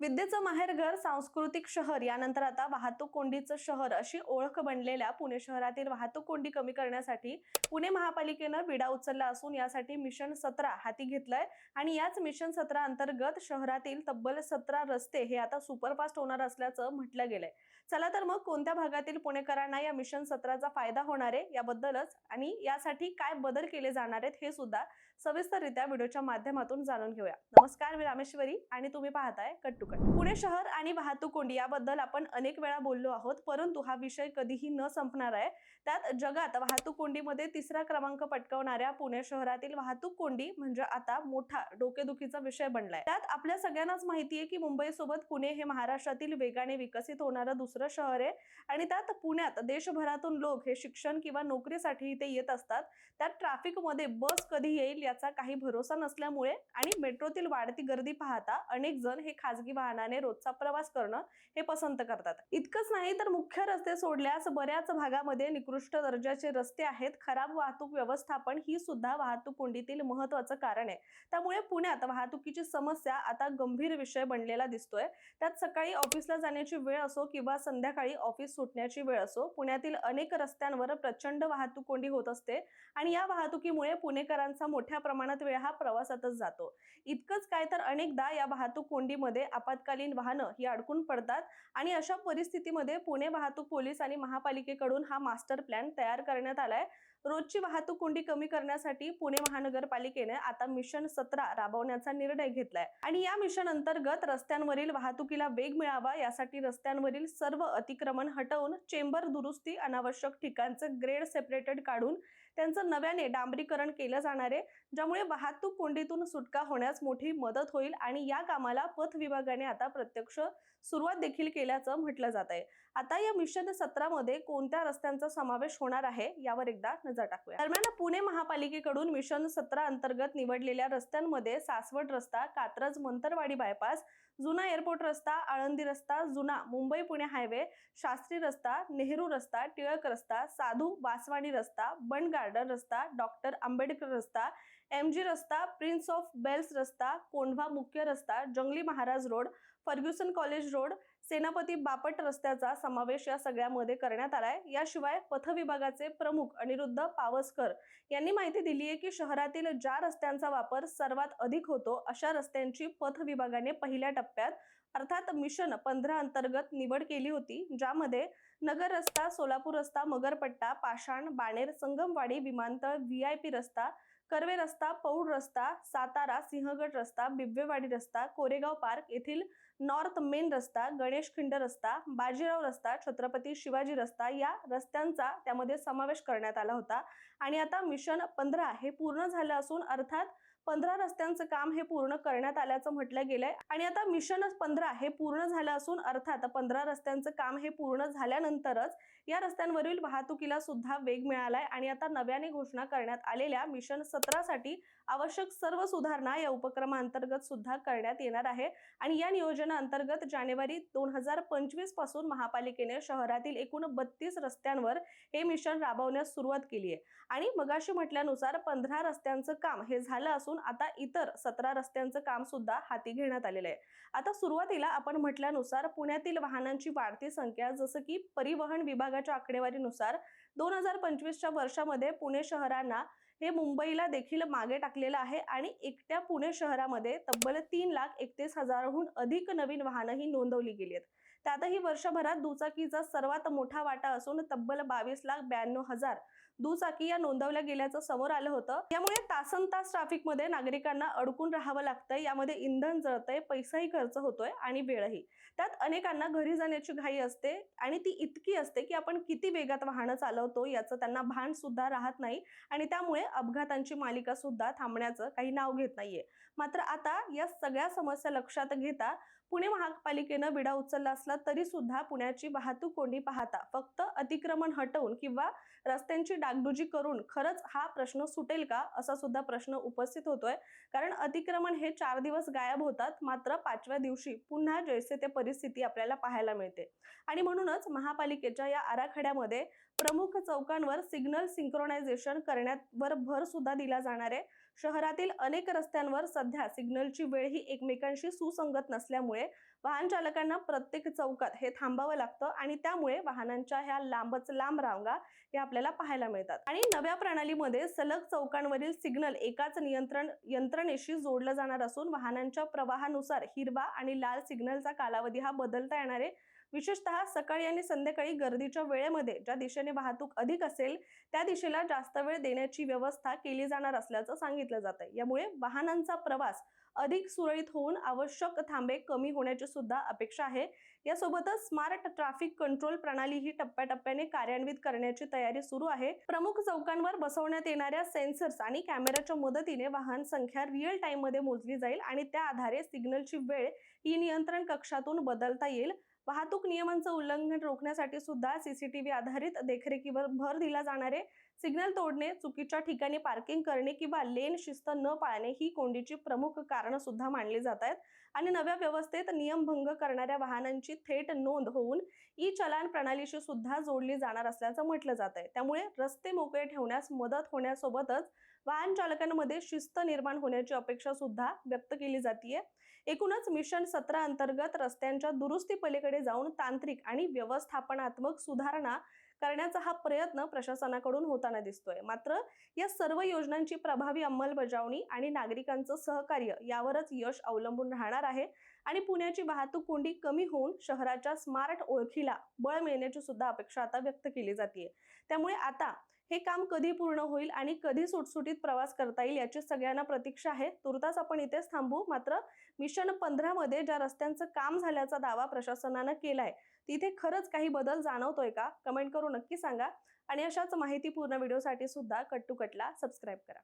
विद्येचं माहेरघर सांस्कृतिक शहर यानंतर आता वाहतूक कोंडीचं शहर अशी ओळख बनलेल्या पुणे शहरातील वाहतूक कोंडी कमी करण्यासाठी पुणे महापालिकेनं विडा उचलला असून यासाठी मिशन सतरा हाती घेतलंय आणि याच मिशन सतरा अंतर्गत शहरातील तब्बल सतरा रस्ते हे आता सुपरफास्ट होणार असल्याचं म्हटलं गेलंय. चला तर मग कोणत्या भागातील पुणेकरांना या मिशन सतराचा फायदा होणार आहे याबद्दलच आणि यासाठी काय बदल केले जाणार आहेत हे सुद्धा सविस्तररित्या व्हिडिओच्या माध्यमातून जाणून घेऊया. नमस्कार मी रामेश्वरी आणि तुम्ही पाहताय कट टू कट. पुणे शहर आणि वाहतूक कोंडी याबद्दल आपण अनेक वेळा बोललो आहोत परंतु हा विषय कधीही न संपणार आहे. त्यात जगात वाहतूक कोंडीमध्ये तिसरा क्रमांक पटकावणाऱ्या पुणे शहरातील वाहतूक कोंडी म्हणजे आता मोठा डोकेदुखीचा विषय बनलाय. त्यात आपल्या सगळ्यांनाच माहिती आहे की मुंबईसोबत पुणे हे महाराष्ट्रातील वेगाने विकसित होणारं दुसरं शहर आहे आणि त्यात पुण्यात देशभरातून लोक हे शिक्षण किंवा नोकरीसाठी इथे येत असतात. त्यात ट्रॅफिकमध्ये बस कधी येईल याचा काही भरोसा नसल्यामुळे आणि मेट्रोतील वाढती गर्दी पाहता अनेक जण हे खासगी वाहनाने रोजचा प्रवास करणं हे पसंत करतात. इतकंच नाही तर मुख्य रस्ते सोडल्यास बऱ्याच भागामध्ये निकृष्ट दर्जाचे रस्ते आहेत. खराब वाहतूक व्यवस्थापन ही सुद्धा वाहतूक कोंडीतील महत्वाचं कारण आहे. त्यामुळे पुण्यात वाहतुकीची समस्या आता गंभीर विषय बनलेला दिसतोय. त्यात सकाळी ऑफिसला जाण्याची वेळ असो किंवा संध्याकाळी ऑफिस सुटण्याची वेळ असो पुण्यातील अनेक रस्त्यांवर प्रचंड वाहतूक कोंडी होत असते आणि या वाहतुकीमुळे पुणेकरांचा मोठ्या प्रमाणात वेळ हा प्रवासातच जातो. इतकंच काय तर अनेकदा या वाहतूक कोंडीमध्ये आपत्कालीन वाहनं ही अडकून पडतात आणि अशा परिस्थितीमध्ये पुणे वाहतूक पोलीस आणि महापालिकेकडून हा मास्टर प्लॅन तयार करण्यात आलाय. रोजची वाहतूक कोंडी कमी करण्यासाठी पुणे महानगरपालिकेने आता मिशन सतरा राबवण्याचा निर्णय घेतलाय. आणि या मिशन अंतर्गत रस्त्यांवरील वाहतुकीला वेग मिळावा यासाठी रस्त्यांवरील सर्व अतिक्रमण हटवून चेंबर दुरुस्ती अनावश्यक ठिकाणचं ग्रेड सेपरेटेड काढून त्यांचं नव्याने डांबरीकरण केलं जाणार आहे ज्यामुळे वाहतूक कोंडीतून सुटका होण्यास मोठी मदत होईल आणि या कामाला पथ विभागाने आता प्रत्यक्ष सुरुवात देखील केल्याचं म्हटलं जात आहे. आता या मिशन सत्रामध्ये कोणत्या रस्त्यांचा समावेश होणार आहे यावर एकदा नजर टाकूया. दरम्यान पुणे महापालिकेकडून मिशन सत्रा अंतर्गत निवडलेल्या रस्त्यांमध्ये सासवड रस्ता कात्रज मंतरवाडी बायपास जुना एअरपोर्ट रस्ता आळंदी रस्ता जुना मुंबई पुणे हायवे शास्त्री रस्ता नेहरू रस्ता टिळक रस्ता साधू वासवाणी रस्ता बंड गार्डन रस्ता डॉक्टर आंबेडकर रस्ता एम जी रस्ता प्रिन्स ऑफ बेल्स रस्ता कोंढवा मुख्य रस्ता Jangali Maharaj road Fergusson college road Senapati Bapat रस्त्याचा समावेश या सगळ्यामध्ये करण्यात आलाय. याशिवाय पथ विभागाचे प्रमुख अनिरुद्ध पावसकर यांनी माहिती दिली आहे की शहरातील ज्या रस्त्यांचा वापर सर्वात अधिक होतो अशा रस्त्यांची पथ विभागाने पहिल्या टप्प्यात अर्थात मिशन पंधरा अंतर्गत निवड केली होती ज्यामध्ये नगर रस्ता सोलापूर रस्ता मगरपट्टा पाषाण बाणेर संगमवाडी विमानतळ व्ही आय पी रस्ता कर्वे रस्ता पौड रस्ता सातारा सिंहगड रस्ता बिब्वेवाडी रस्ता कोरेगाव पार्क येथील नॉर्थ मेन रस्ता गणेश खिंड रस्ता बाजीराव रस्ता छत्रपती शिवाजी रस्ता या रस्त्यांचा त्यामध्ये समावेश करण्यात आला होता. आणि आता मिशन पंधरा हे पूर्ण झालं असून अर्थात पंधरा रस्त्यांचं काम हे पूर्ण करण्यात आल्याचं म्हटलं गेलंय. आणि आता मिशन पंधरा हे पूर्ण झालं असून अर्थात पंधरा रस्त्यांचं काम हे पूर्ण झाल्यानंतरच या रस्त्यांवरील वाहतुकीला सुद्धा वेग मिळालाय. आणि आता नव्याने घोषणा करण्यात आलेल्या मिशन सतरासाठी आवश्यक सर्व सुधारणा या उपक्रमांतर्गत सुद्धा करण्यात येणार आहे. आणि या नियोजनाअंतर्गत जानेवारी दोन हजार पंचवीसपासून महापालिकेने शहरातील एकूण बत्तीस रस्त्यांवर हे मिशन राबवण्यास सुरुवात केली आहे. आणि मगाशी म्हटल्यानुसार पंधरा रस्त्यांचं काम हे झालं असून आता इतर सतरा रस्त्यांचं काम सुद्धा हाती घेण्यात आलेलं आहे. आता सुरुवातीला आपण म्हटल्यानुसार पुण्यातील वाहनांची वाढती संख्या जसं की परिवहन विभागाच्या आकडेवारीनुसार दोन हजार पंचवीसच्या वर्षामध्ये पुणे शहरांना हे मुंबईला देखील मागे टाकलेलं आहे आणि एकट्या पुणे शहरामध्ये तब्बल तीन लाख एकतीस हजारहून अधिक नवीन वाहनंही नोंदवली गेली आहेत. त्यातही वर्षभरात दुचाकीचा सर्वात मोठा वाटा असून तब्बल बावीस लाख ब्याण्णव हजार दुचाकी या नोंदवल्या गेल्याचं समोर आलं होतं. यामुळे तासन तास ट्रॅफिकमध्ये नागरिकांना अडकून राहावं लागतंय. यामध्ये इंधन जळतंय पैसाही खर्च होतोय आणि वेळही. त्यात अनेकांना घरी जाण्याची घाई असते आणि ती इतकी असते की आपण किती वेगात वाहनं चालवतो याचं त्यांना भान सुद्धा राहत नाही आणि त्यामुळे अपघातांची मालिका सुद्धा थांबण्याचं काही नाव घेत नाहीये. मात्र आता या सगळ्या समस्या लक्षात घेता पुणे महापालिकेनं विडा उचलला असला तरी सुद्धा पुण्याची वाहतूक कोंडी पाहता फक्त अतिक्रमण हटवून किंवा रस्त्यांची डागडुजी करून खरंच हा प्रश्न सुटेल का असा सुद्धा प्रश्न उपस्थित होतोय. कारण अतिक्रमण हे चार दिवस गायब होतात मात्र पाचव्या दिवशी पुन्हा जैसे ते परिस्थिती आपल्याला पाहायला मिळते. आणि म्हणूनच महापालिकेच्या या आराखड्यामध्ये प्रमुख चौकांवर सिग्नल सिंक्रोनायझेशन करण्यावर भर सुद्धा दिला जाणार आहे. शहरातील अनेक रस्त्यांवर सध्या सिग्नलची वेळ ही एकमेकांशी सुसंगत नसल्यामुळे वाहन चालकांना प्रत्येक चौकात हे थांबावं लागतं आणि त्यामुळे वाहनांच्या ह्या लांबच लांब रांगा या आपल्याला पाहायला मिळतात. आणि नव्या प्रणालीमध्ये सलग चौकांवरील सिग्नल एकाच नियंत्रण यंत्रणेशी जोडलं जाणार असून वाहनांच्या प्रवाहानुसार हिरवा आणि लाल सिग्नलचा कालावधी हा बदलता येणार आहे विशेषतः सकाळी आणि संध्याकाळी गर्दीच्या वेळेमध्ये ज्या दिशेने वाहतूक अधिक असेल त्या दिशेला जास्त वेळ देण्याची व्यवस्था केली जाणार असल्याचं सांगितलं जात आहे यामुळे वाहनांचा प्रवास अधिक सुरळीत होऊन आवश्यक थांबे कमी होण्याची सुद्धा अपेक्षा आहे. यासोबतच स्मार्ट ट्रॅफिक कंट्रोल प्रणाली ही टप्प्याटप्प्याने कार्यान्वित करण्याची तयारी सुरू आहे. प्रमुख चौकांवर बसवण्यात येणाऱ्या सेन्सर्स आणि कॅमेऱ्याच्या मदतीने वाहन संख्या रिअल टाइममध्ये मोजली जाईल आणि त्या आधारे सिग्नलची वेळ ही नियंत्रण कक्षातून बदलता येईल. वाहतूक नियमांचं उल्लंघन रोखण्यासाठी सुद्धा सीसीटीव्ही आधारित देखरेखीवर भर दिला जाणार आहे. सिग्नल तोडणे चुकीच्या ठिकाणी पार्किंग करणे किंवा लेन शिस्त न पाळणे ही कोंडीची प्रमुख कारणं सुद्धा मानली जात आहेत. आणि नव्या व्यवस्थेत नियमभंग करणाऱ्या वाहनांची थेट नोंद होऊन ई चलान प्रणालीशी सुद्धा जोडली जाणार असल्याचं म्हटलं जात आहे. त्यामुळे रस्ते मोकळे ठेवण्यास मदत होण्यासोबतच वाहन चालकांमध्ये शिस्त निर्माण होण्याची अपेक्षा सुद्धा व्यक्त केली जाते एकूणच मिशन सतरा अंतर्गत रस्त्यांच्या दुरुस्ती पलीकडे जाऊन तांत्रिक आणि व्यवस्थापनात्मक सुधारणा करण्याचा हा प्रयत्न प्रशासनाकडून होताना दिसतोय. मात्र या सर्व योजनांची प्रभावी अंमलबजावणी आणि नागरिकांचं सहकार्य यावरच यश अवलंबून राहणार आहे आणि पुण्याची वाहतूक कोंडी कमी होऊन शहराच्या स्मार्ट ओळखीला बळ मिळण्याची सुद्धा अपेक्षा आता व्यक्त केली जाते त्यामुळे आता हे काम कधी पूर्ण होईल आणि कधी सुटसुटीत प्रवास करता येईल याची सगळ्यांना प्रतीक्षा आहे. तुर्तास आपण इथेच थांबू. मात्र मिशन पंधरामध्ये ज्या रस्त्यांचं काम झाल्याचा दावा प्रशासनानं केलाय तिथे खरंच काही बदल जाणवतोय का? कमेंट करून नक्की सांगा. आणि अशाच माहितीपूर्ण व्हिडिओसाठी सुद्धा कट टू कटला. सबस्क्राईब करा.